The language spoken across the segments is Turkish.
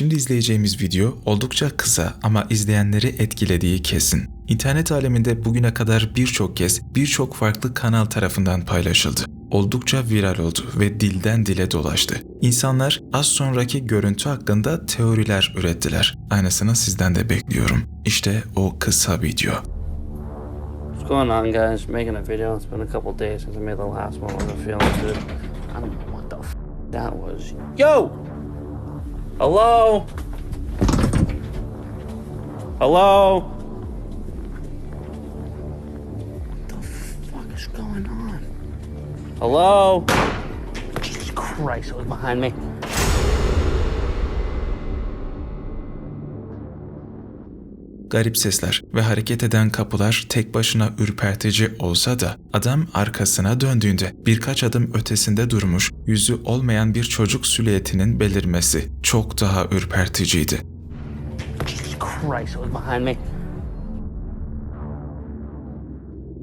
Şimdi izleyeceğimiz video oldukça kısa ama izleyenleri etkilediği kesin. İnternet aleminde bugüne kadar birçok kez birçok farklı kanal tarafından paylaşıldı. Oldukça viral oldu ve dilden dile dolaştı. İnsanlar az sonraki görüntü hakkında teoriler ürettiler. Aynısını sizden de bekliyorum. İşte o kısa video. What's going on, guys? Making a video. It's been a couple days since I made the last one. I'm feeling good. I don't know what the f that was. Yo! Hello? Hello? What the fuck is going on? Hello? Jesus Christ, it was behind me. Garip sesler ve hareket eden kapılar tek başına ürpertici olsa da adam arkasına döndüğünde birkaç adım ötesinde durmuş, yüzü olmayan bir çocuk silüetinin belirmesi çok daha ürperticiydi. Jesus Christ.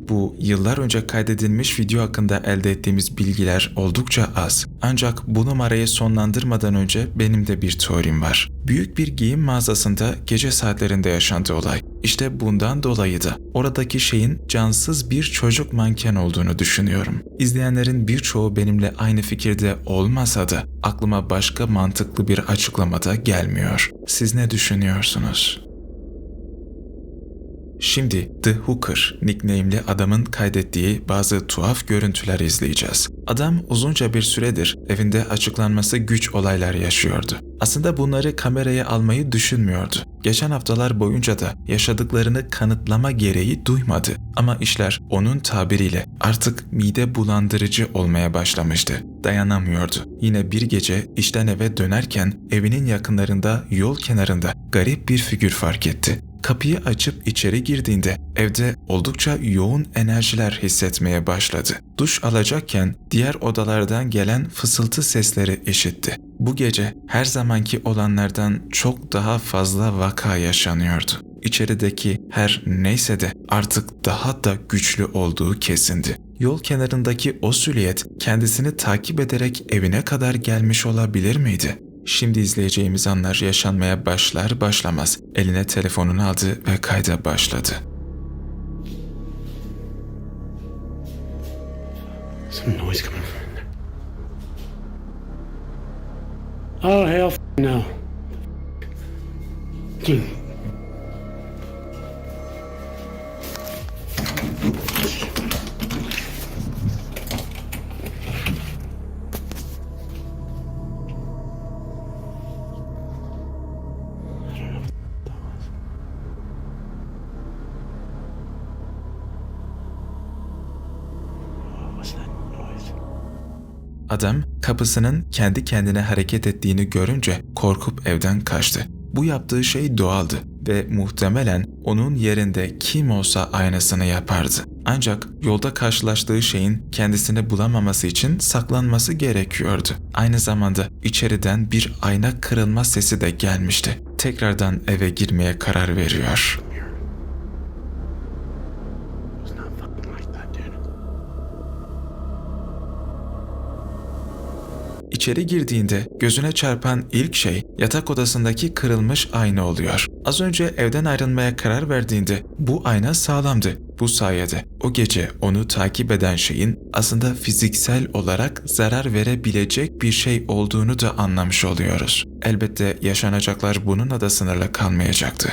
Bu yıllar önce kaydedilmiş video hakkında elde ettiğimiz bilgiler oldukça az. Ancak bu numarayı sonlandırmadan önce benim de bir teorim var. Büyük bir giyim mağazasında gece saatlerinde yaşandı olay. İşte bundan dolayı da oradaki şeyin cansız bir çocuk manken olduğunu düşünüyorum. İzleyenlerin birçoğu benimle aynı fikirde olmasa da aklıma başka mantıklı bir açıklamada gelmiyor. Siz ne düşünüyorsunuz? Şimdi The Hooker nickname'li adamın kaydettiği bazı tuhaf görüntüler izleyeceğiz. Adam uzunca bir süredir evinde açıklanması güç olaylar yaşıyordu. Aslında bunları kameraya almayı düşünmüyordu. Geçen haftalar boyunca da yaşadıklarını kanıtlama gereği duymadı. Ama işler onun tabiriyle artık mide bulandırıcı olmaya başlamıştı. Dayanamıyordu. Yine bir gece işten eve dönerken evinin yakınlarında yol kenarında garip bir figür fark etti. Kapıyı açıp içeri girdiğinde evde oldukça yoğun enerjiler hissetmeye başladı. Duş alacakken diğer odalardan gelen fısıltı sesleri işitti. Bu gece her zamanki olanlardan çok daha fazla vaka yaşanıyordu. İçerideki her neyse de artık daha da güçlü olduğu kesindi. Yol kenarındaki o silüet kendisini takip ederek evine kadar gelmiş olabilir miydi? Şimdi izleyeceğimiz anlar yaşanmaya başlar başlamaz eline telefonunu aldı ve kayda başladı. Some noise coming from there. Oh, hell no. Dude. Adam kapısının kendi kendine hareket ettiğini görünce korkup evden kaçtı. Bu yaptığı şey doğaldı ve muhtemelen onun yerinde kim olsa aynısını yapardı. Ancak yolda karşılaştığı şeyin kendisini bulamaması için saklanması gerekiyordu. Aynı zamanda içeriden bir ayna kırılma sesi de gelmişti. Tekrardan eve girmeye karar veriyor. It was not fucking like that, dude. İçeri girdiğinde gözüne çarpan ilk şey yatak odasındaki kırılmış ayna oluyor. Az önce evden ayrılmaya karar verdiğinde bu ayna sağlamdı. Bu sayede o gece onu takip eden şeyin aslında fiziksel olarak zarar verebilecek bir şey olduğunu da anlamış oluyoruz. Elbette yaşanacaklar bununla da sınırlı kalmayacaktı.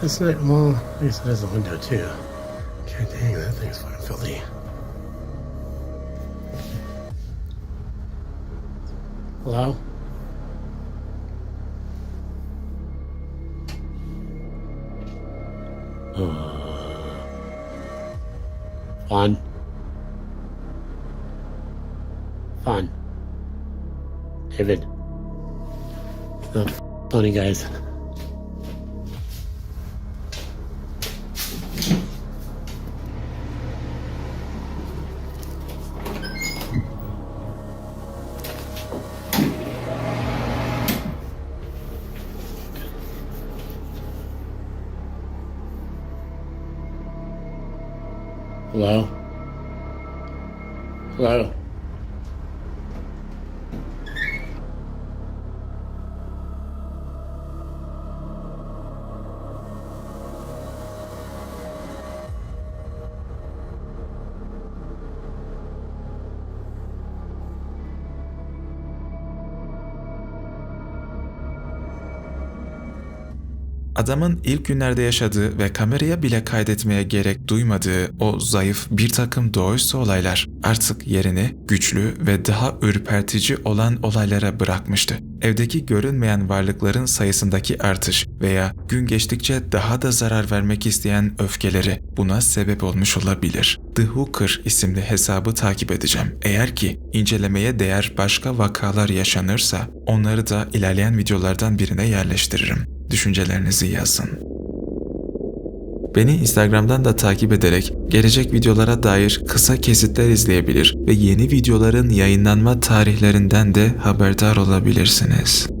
That's not, well, I guess it is a window too. God dang, that thing's fucking filthy. Hello? Uh, fun. Fun. David. The funny guys. Adamın ilk günlerde yaşadığı ve kameraya bile kaydetmeye gerek duymadığı o zayıf bir takım doğaüstü olaylar artık yerini güçlü ve daha ürpertici olan olaylara bırakmıştı. Evdeki görünmeyen varlıkların sayısındaki artış veya gün geçtikçe daha da zarar vermek isteyen öfkeleri buna sebep olmuş olabilir. The Hooker isimli hesabı takip edeceğim. Eğer ki incelemeye değer başka vakalar yaşanırsa onları da ilerleyen videolardan birine yerleştiririm. Düşüncelerinizi yazın. Beni Instagram'dan da takip ederek gelecek videolara dair kısa kesitler izleyebilir ve yeni videoların yayınlanma tarihlerinden de haberdar olabilirsiniz.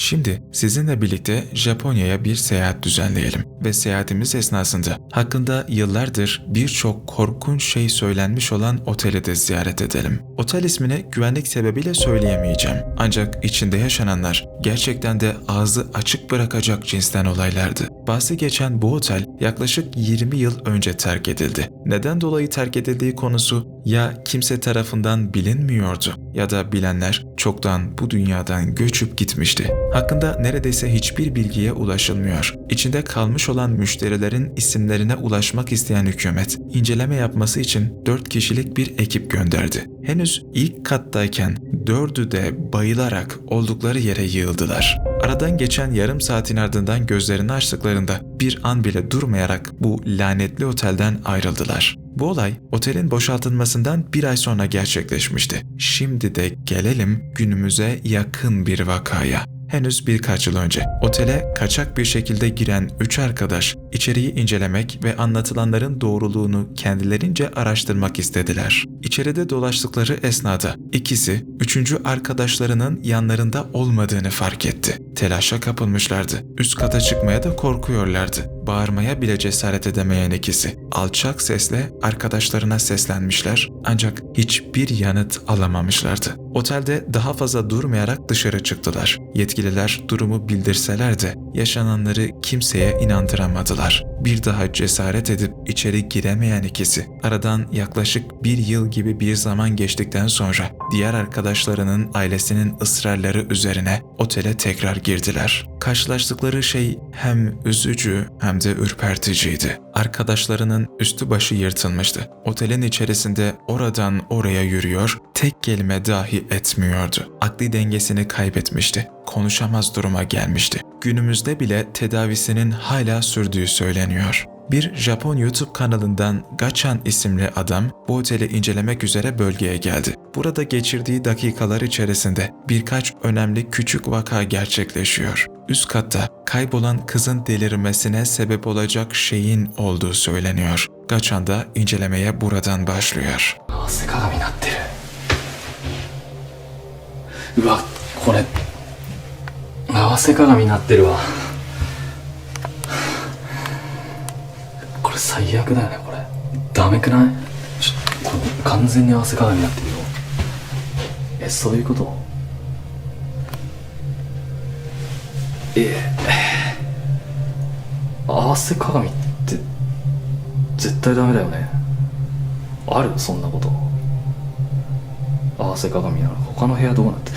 Şimdi sizinle birlikte Japonya'ya bir seyahat düzenleyelim ve seyahatimiz esnasında hakkında yıllardır birçok korkunç şey söylenmiş olan oteli de ziyaret edelim. Otel ismini güvenlik sebebiyle söyleyemeyeceğim. Ancak içinde yaşananlar gerçekten de ağzı açık bırakacak cinsten olaylardı. Bahsi geçen bu otel yaklaşık 20 yıl önce terk edildi. Neden dolayı terk edildiği konusu ya kimse tarafından bilinmiyordu ya da bilenler çoktan bu dünyadan göçüp gitmişti. Hakkında neredeyse hiçbir bilgiye ulaşılmıyor. İçinde kalmış olan müşterilerin isimlerine ulaşmak isteyen hükümet, inceleme yapması için 4 kişilik bir ekip gönderdi. Henüz ilk kattayken dördü de bayılarak oldukları yere yığıldılar. Aradan geçen yarım saatin ardından gözlerini açtıklarında bir an bile durmayarak bu lanetli otelden ayrıldılar. Bu olay otelin boşaltılmasından bir ay sonra gerçekleşmişti. Şimdi de gelelim günümüze yakın bir vakaya. Henüz birkaç yıl önce otele kaçak bir şekilde giren 3 arkadaş içeriği incelemek ve anlatılanların doğruluğunu kendilerince araştırmak istediler. İçeride dolaştıkları esnada ikisi üçüncü arkadaşlarının yanlarında olmadığını fark etti. Telaşa kapılmışlardı. Üst kata çıkmaya da korkuyorlardı. Bağırmaya bile cesaret edemeyen ikisi alçak sesle arkadaşlarına seslenmişler ancak hiçbir yanıt alamamışlardı. Otelde daha fazla durmayarak dışarı çıktılar. Yetkililer durumu bildirseler de yaşananları kimseye inandıramadılar. Bir daha cesaret edip içeri giremeyen ikisi aradan yaklaşık bir yıl gibi bir zaman geçtikten sonra diğer arkadaşlarının ailesinin ısrarları üzerine otele tekrar girdiler. Karşılaştıkları şey hem üzücü hem de ürperticiydi. Arkadaşlarının üstü başı yırtılmıştı. Otelin içerisinde oradan oraya yürüyor, tek kelime dahi etmiyordu. Akli dengesini kaybetmişti. Konuşamaz duruma gelmişti Günümüzde bile tedavisinin hala sürdüğü söyleniyor. Bir Japon YouTube kanalından Gachan isimli adam bu oteli incelemek üzere bölgeye geldi. Burada geçirdiği dakikalar içerisinde birkaç önemli küçük vaka gerçekleşiyor. Üst katta kaybolan kızın delirmesine sebep olacak şeyin olduğu söyleniyor. Gachan da incelemeye buradan başlıyor. 汗鏡になってるうわこれ 合わせ鏡になってるわ。これ最悪だよねこれ。ダメくない？ちょこ完全に合わせ鏡になってるよ。えそういうこと？え合わせ鏡って絶対ダメだよね。ある？そんなこと。合わせ鏡なら他の部屋どうなって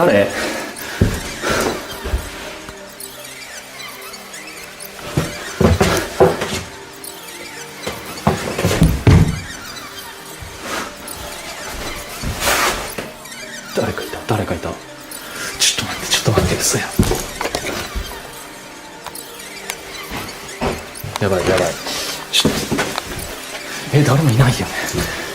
誰？誰かいた？誰かいた？ちょっと待ってちょっと待って嘘や。やばいやばい。ちょっと。え誰もいないよね。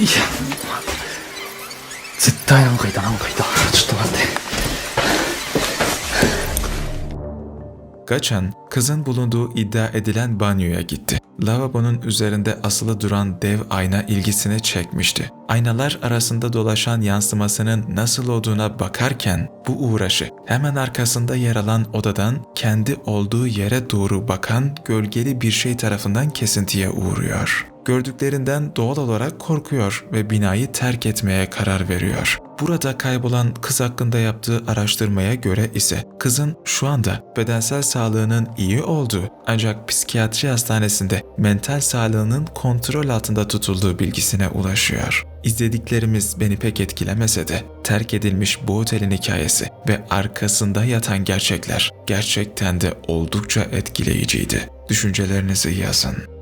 いや絶対なんかいたなんかいたちょっと待って Gaçan, kızın bulunduğu iddia edilen banyoya gitti. Lavabonun üzerinde asılı duran dev ayna ilgisini çekmişti. Aynalar arasında dolaşan yansımasının nasıl olduğuna bakarken bu uğraşı hemen arkasında yer alan odadan kendi olduğu yere doğru bakan gölgeli bir şey tarafından kesintiye uğruyor. Gördüklerinden doğal olarak korkuyor ve binayı terk etmeye karar veriyor. Burada kaybolan kız hakkında yaptığı araştırmaya göre ise kızın şu anda bedensel sağlığının iyi olduğu ancak psikiyatri hastanesinde mental sağlığının kontrol altında tutulduğu bilgisine ulaşıyor. İzlediklerimiz beni pek etkilemese de terk edilmiş bu otelin hikayesi ve arkasında yatan gerçekler gerçekten de oldukça etkileyiciydi. Düşüncelerinizi yazın.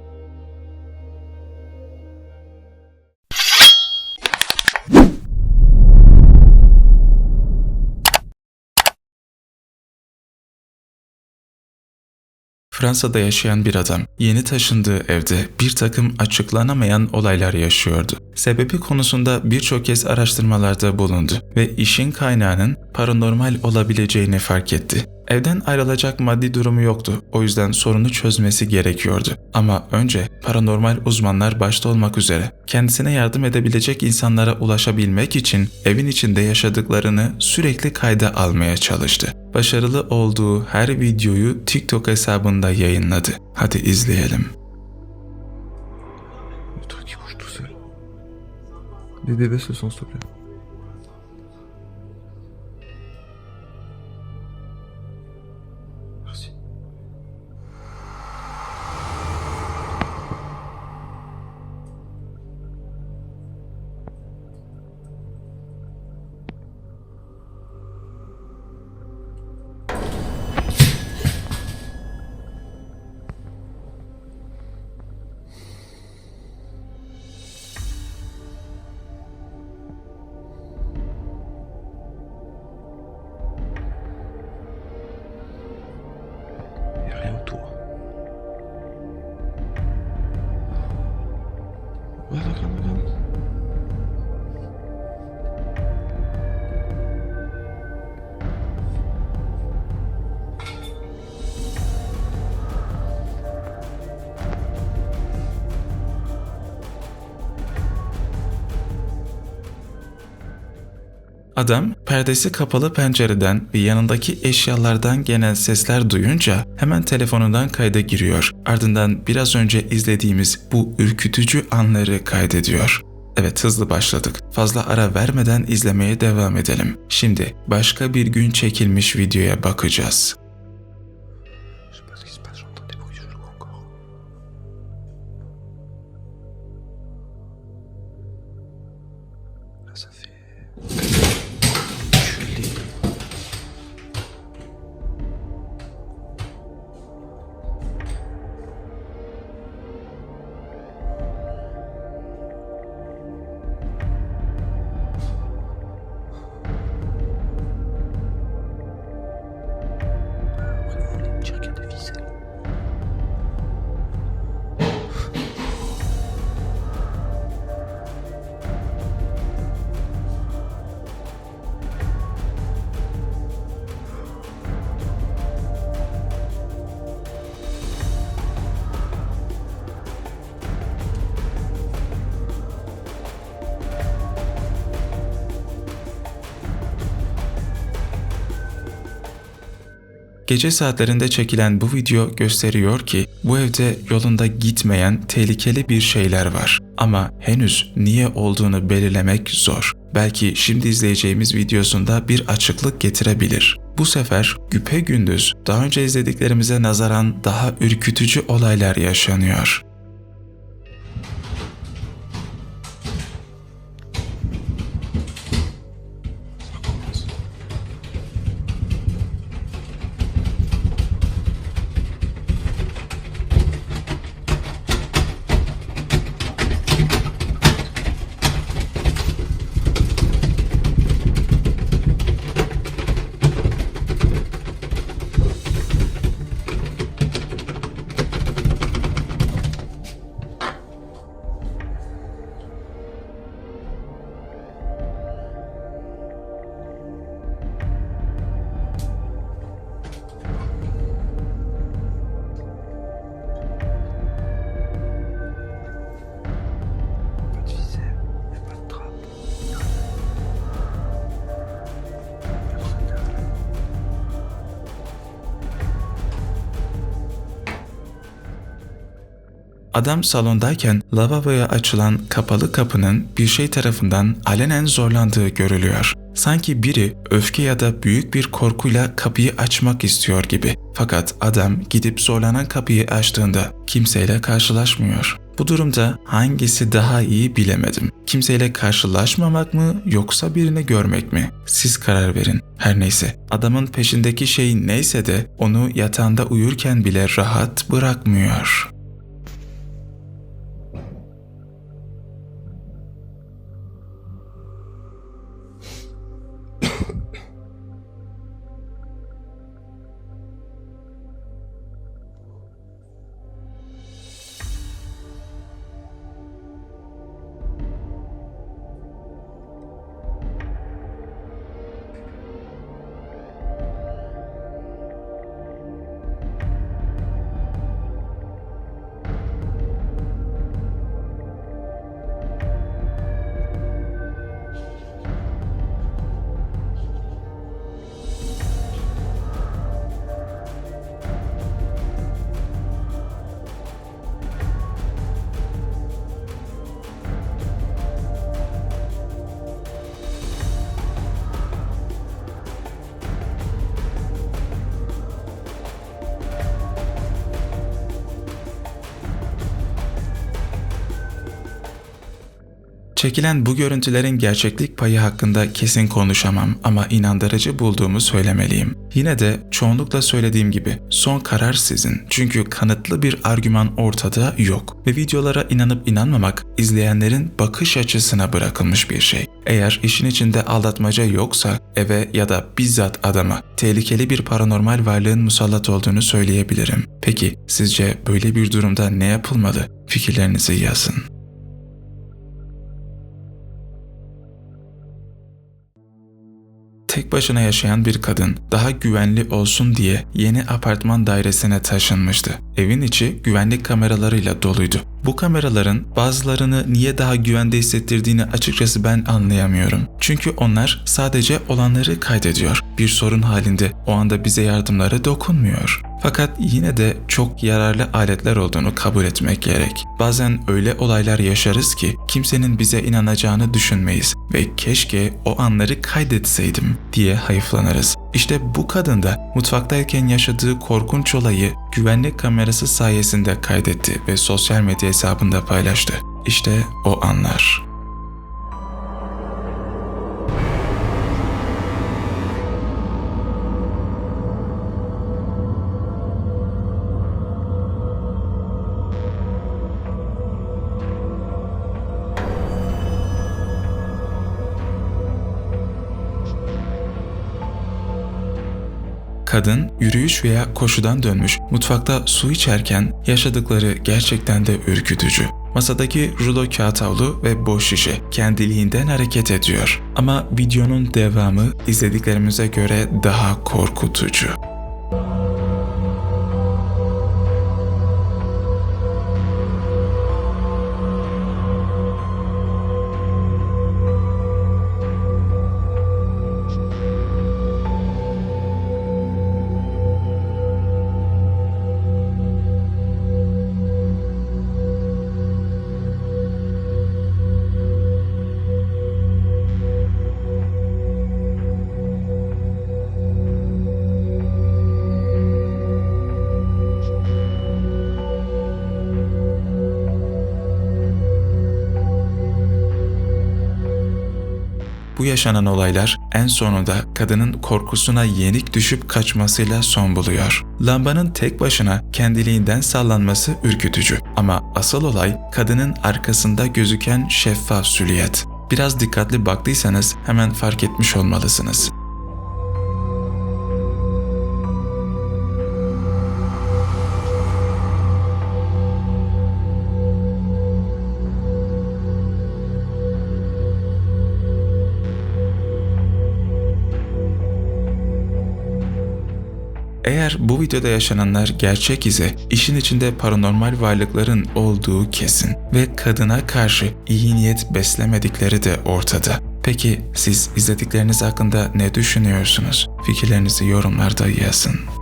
Fransa'da yaşayan bir adam yeni taşındığı evde bir takım açıklanamayan olaylar yaşıyordu. Sebebi konusunda birçok kez araştırmalarda bulundu ve işin kaynağının paranormal olabileceğini fark etti. Evden ayrılacak maddi durumu yoktu. O yüzden sorunu çözmesi gerekiyordu. Ama önce paranormal uzmanlar başta olmak üzere kendisine yardım edebilecek insanlara ulaşabilmek için evin içinde yaşadıklarını sürekli kayda almaya çalıştı. Başarılı olduğu her videoyu TikTok hesabında yayınladı. Hadi izleyelim. Le truc qui bouge tout seul. Bébé, baisse le son, s'il te plaît. Adam perdesi kapalı pencereden ve yanındaki eşyalardan gelen sesler duyunca hemen telefonundan kayda giriyor. Ardından biraz önce izlediğimiz bu ürkütücü anları kaydediyor. Evet hızlı başladık. Fazla ara vermeden izlemeye devam edelim. Şimdi başka bir gün çekilmiş videoya bakacağız. Gece saatlerinde çekilen bu video gösteriyor ki bu evde yolunda gitmeyen tehlikeli bir şeyler var. Ama henüz niye olduğunu belirlemek zor. Belki şimdi izleyeceğimiz videosunda bir açıklık getirebilir. Bu sefer güpe gündüz daha önce izlediklerimize nazaran daha ürkütücü olaylar yaşanıyor. Adam salondayken lavaboya açılan kapalı kapının bir şey tarafından alenen zorlandığı görülüyor. Sanki biri öfke ya da büyük bir korkuyla kapıyı açmak istiyor gibi. Fakat adam gidip zorlanan kapıyı açtığında kimseyle karşılaşmıyor. Bu durumda hangisi daha iyi bilemedim. Kimseyle karşılaşmamak mı yoksa birini görmek mi? Siz karar verin. Her neyse adamın peşindeki şey neyse de onu yatağında uyurken bile rahat bırakmıyor. Çekilen bu görüntülerin gerçeklik payı hakkında kesin konuşamam ama inandırıcı bulduğumu söylemeliyim. Yine de çoğunlukla söylediğim gibi son karar sizin. Çünkü kanıtlı bir argüman ortada yok. Ve videolara inanıp inanmamak izleyenlerin bakış açısına bırakılmış bir şey. Eğer işin içinde aldatmaca yoksa eve ya da bizzat adama tehlikeli bir paranormal varlığın musallat olduğunu söyleyebilirim. Peki sizce böyle bir durumda ne yapılmalı? Fikirlerinizi yazın. Tek başına yaşayan bir kadın daha güvenli olsun diye yeni apartman dairesine taşınmıştı. Evin içi güvenlik kameralarıyla doluydu. Bu kameraların bazılarını niye daha güvende hissettirdiğini açıkçası ben anlayamıyorum. Çünkü onlar sadece olanları kaydediyor. Bir sorun halinde o anda bize yardımları dokunmuyor. Fakat yine de çok yararlı aletler olduğunu kabul etmek gerek. Bazen öyle olaylar yaşarız ki kimsenin bize inanacağını düşünmeyiz ve keşke o anları kaydetseydim diye hayıflanırız. İşte bu kadın da mutfaktayken yaşadığı korkunç olayı güvenlik kamerası sayesinde kaydetti ve sosyal medya hesabında paylaştı. İşte o anlar. Kadın yürüyüş veya koşudan dönmüş mutfakta su içerken yaşadıkları gerçekten de ürkütücü. Masadaki rulo kağıt havlu ve boş şişe kendiliğinden hareket ediyor. Ama videonun devamı izlediklerimize göre daha korkutucu. Bu yaşanan olaylar en sonunda kadının korkusuna yenik düşüp kaçmasıyla son buluyor. Lambanın tek başına kendiliğinden sallanması ürkütücü ama asıl olay kadının arkasında gözüken şeffaf süliyet. Biraz dikkatli baktıysanız hemen fark etmiş olmalısınız. Eğer bu videoda yaşananlar gerçek ise işin içinde paranormal varlıkların olduğu kesin ve kadına karşı iyi niyet beslemedikleri de ortada. Peki siz izledikleriniz hakkında ne düşünüyorsunuz? Fikirlerinizi yorumlarda yazın.